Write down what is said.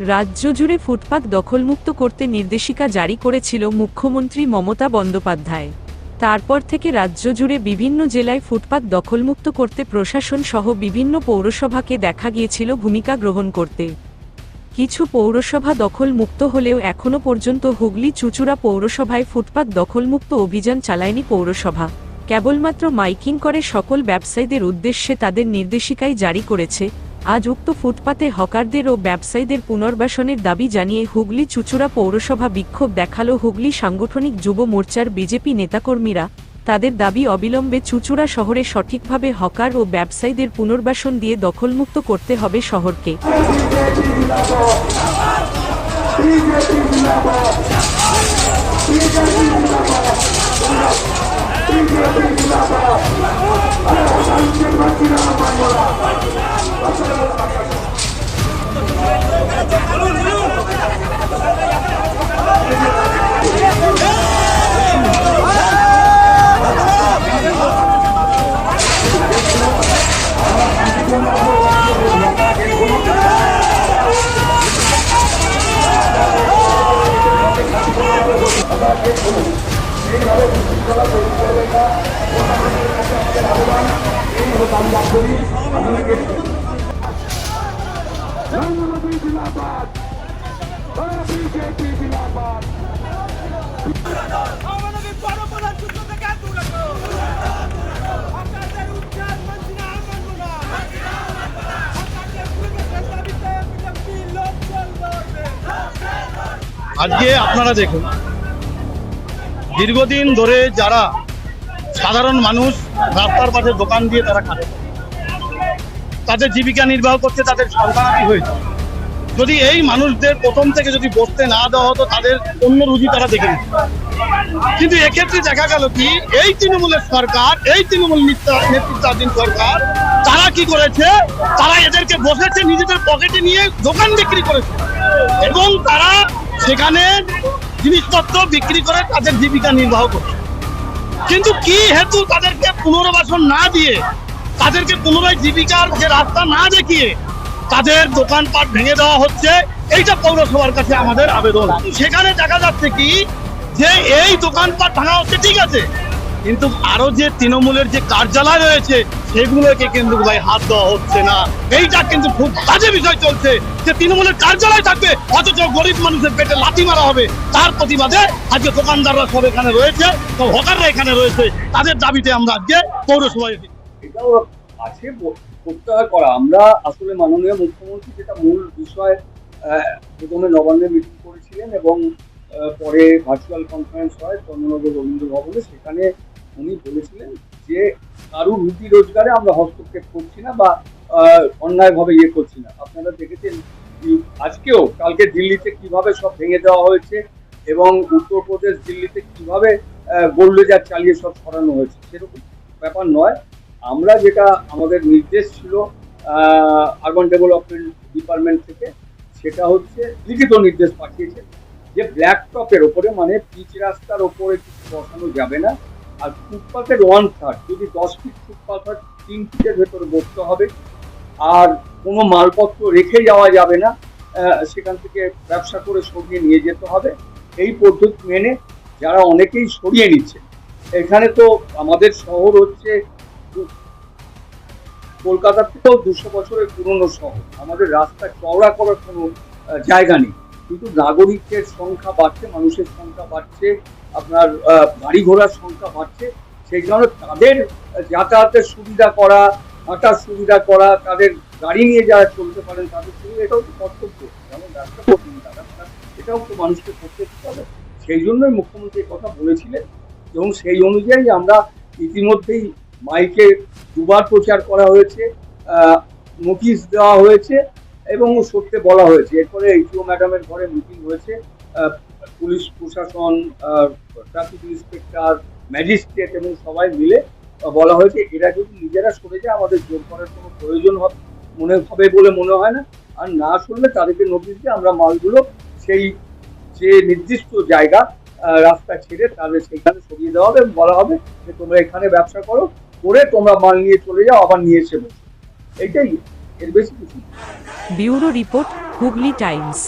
রাজ্য জুড়ে ফুটপাত দখলমুক্ত করতে নির্দেশিকা জারি করেছিল মুখ্যমন্ত্রী মমতা বন্দ্যোপাধ্যায়। তারপর থেকে রাজ্য জুড়ে বিভিন্ন জেলায় ফুটপাত দখলমুক্ত করতে প্রশাসন সহ বিভিন্ন পৌরসভাকে দেখা গিয়েছিল ভূমিকা গ্রহণ করতে। কিছু পৌরসভা দখল মুক্ত হলেও এখনও পর্যন্ত হুগলি চুচুড়া পৌরসভায় ফুটপাত দখলমুক্ত অভিযান চালায়নি পৌরসভা। কেবলমাত্র মাইকিং করে সকল ব্যবসায়ীদের উদ্দেশ্যে তাদের নির্দেশিকাই জারি করেছে আজ উক্ত ফুটপাতে হকারদের ও ব্যবসায়ীদের পুনর্বাসনের দাবি জানিয়ে হুগলি চুচুড়া পৌরসভা বিক্ষোভ দেখাল হুগলি সাংগঠনিক যুব মোর্চার বিজেপি নেতাকর্মীরা। তাদের দাবি অবিলম্বে চুচুড়া শহরে সঠিকভাবে হকার ও ব্যবসায়ীদের পুনর্বাসন দিয়ে দখলমুক্ত করতে হবে শহরকে। আজকে আপনারা দেখুন দীর্ঘদিন ধরে যারা সাধারণ মানুষ রাস্তার পাশে দোকান দিয়ে তারা খায় তাদের জীবিকা নির্বাহ করতে তাদের সন্তানাদি হয়েছে। যদি এই মানুষদের প্রথম থেকে যদি বসতে না দেওয়া হতো, তাদের অন্য রুজি তারা দেখে নিত। কিন্তু এক্ষেত্রে দেখা গেল কি, এই তৃণমূলের সরকার, এই তৃণমূল নেতৃত্বাধীন সরকার, তারা কি করেছে? তারা এদেরকে বসেছে, নিজেদের পকেটে নিয়ে দোকান বিক্রি করেছে। এবং তারা সেখানে জিনিসপত্র বিক্রি করে তাদের জীবিকা নির্বাহ করছে। কিন্তু কি হেতু তাদেরকে পুনর্বাসন না দিয়ে তাদেরকে পুনরায় জীবিকার যে রাস্তা না দেখিয়ে তাদের দোকানপাট ভেঙে দেওয়া হচ্ছে, এইটা পৌরসভার কাছে আমাদের আবেদন। সেখানে দেখা যাচ্ছে কি, যে এই দোকানপাট ভাঙা হচ্ছে, ঠিক আছে, কিন্তু আরও যে তৃণমূলের যে কার্যালয় রয়েছে, সেগুলোকে কিন্তু ভাই হাত দেওয়া হচ্ছে না। এইটা কিন্তু খুব বাজে বিষয় চলছে, যে তৃণমূলের কার্যালয় থাকবে, অথচ গরিব মানুষের পেটে লাঠি মারা হবে। তার প্রতিবাদে আজকে দোকানদাররা সব এখানে রয়েছে, সব হকাররা এখানে রয়েছে। তাদের দাবিতে আমরা আজকে পৌরসভায়। এটাও আছে, ব- প্রত্যাহার করা। আমরা আসলে মাননীয় মুখ্যমন্ত্রী যেটা মূল বিষয় প্রথমে নবান্নে মিটিং করেছিলেন এবং পরে ভার্চুয়াল কনফারেন্স হয়, চন্দ্রনগর রবীন্দ্র ভবনে। সেখানে উনি বলেছিলেন যে, কারুর রুটি রোজগারে আমরা হস্তক্ষেপ করছি না বা অন্যায়ভাবে ইয়ে করছি না। আপনারা দেখেছেন আজকেও কালকে দিল্লিতে কীভাবে সব ভেঙে দেওয়া হয়েছে এবং উত্তরপ্রদেশ দিল্লিতে কীভাবে গোল্ডেজার চালিয়ে সব সরানো হয়েছে, সেরকম ব্যাপার নয়। আমরা যেটা আমাদের নির্দেশ ছিল আরবান ডেভেলপমেন্ট ডিপার্টমেন্ট থেকে, সেটা হচ্ছে লিখিত নির্দেশ পাঠিয়েছে যে ব্ল্যাক টপের ওপরে মানে পিচ রাস্তার ওপরে কিছু বসানো যাবে না। আর ফুটপাথের ওয়ান থার্ড যদি দশ ফিট ফুটপাথ হয়, তিন ফিটের ভেতরে বসতে হবে। আর কোনো মালপত্র রেখে যাওয়া যাবে না সেখান থেকে ব্যবসা করে সরিয়ে নিয়ে যেতে হবে। এই পদ্ধতি মেনে যারা অনেকেই সরিয়ে নিচ্ছে। এখানে তো আমাদের শহর হচ্ছে কলকাতার থেকেও দুশো বছরের পুরনো শহর। আমাদের রাস্তা চওড়া করার কোনো জায়গা নেই। কিন্তু নাগরিকের সংখ্যা বাড়ছে, মানুষের সংখ্যা বাড়ছে, আপনার গাড়ি ঘোড়ার সংখ্যা বাড়ছে। সেই কারণে তাদের যাতায়াতের সুবিধা করা, হাঁটার সুবিধা করা, তাদের গাড়ি নিয়ে যারা চলতে পারেন, তাদের সুবিধা এটাও তো কর্তব্য। যেমন রাস্তা করবেন তারা এটাও তো মানুষকে করতে হবে সেই জন্যই মুখ্যমন্ত্রী কথা বলেছিলেন। এবং সেই অনুযায়ী আমরা ইতিমধ্যেই মাইকে দুবার প্রচার করা হয়েছে নোটিশ দেওয়া হয়েছে এবং সত্যি বলা হয়েছে। এরপরে এইচও ম্যাডামের ঘরে মিটিং হয়েছে পুলিশ প্রশাসন ট্রাফিক ইন্সপেক্টর, ম্যাজিস্ট্রেট এবং সবাই মিলে বলা হয়েছে এরা যদি নিজেরা সরে যায়, আমাদের জোর করার কোনো প্রয়োজন হবে, মনে হবে বলে মনে হয় না। আর না শুনলে তাদেরকে নোটিশ দিয়ে আমরা মালগুলো সেই, যে নির্দিষ্ট জায়গা রাস্তা ছেড়ে তাদের সেখানে সরিয়ে দেওয়া হবে এবং বলা হবে যে তোমরা এখানে ব্যবসা করো করে তোমরা মাল নিয়ে চলে যাও, আবার নিয়ে এসে বসো এইটাই এর বেশি কিছু। Bureau report, Hooghly Times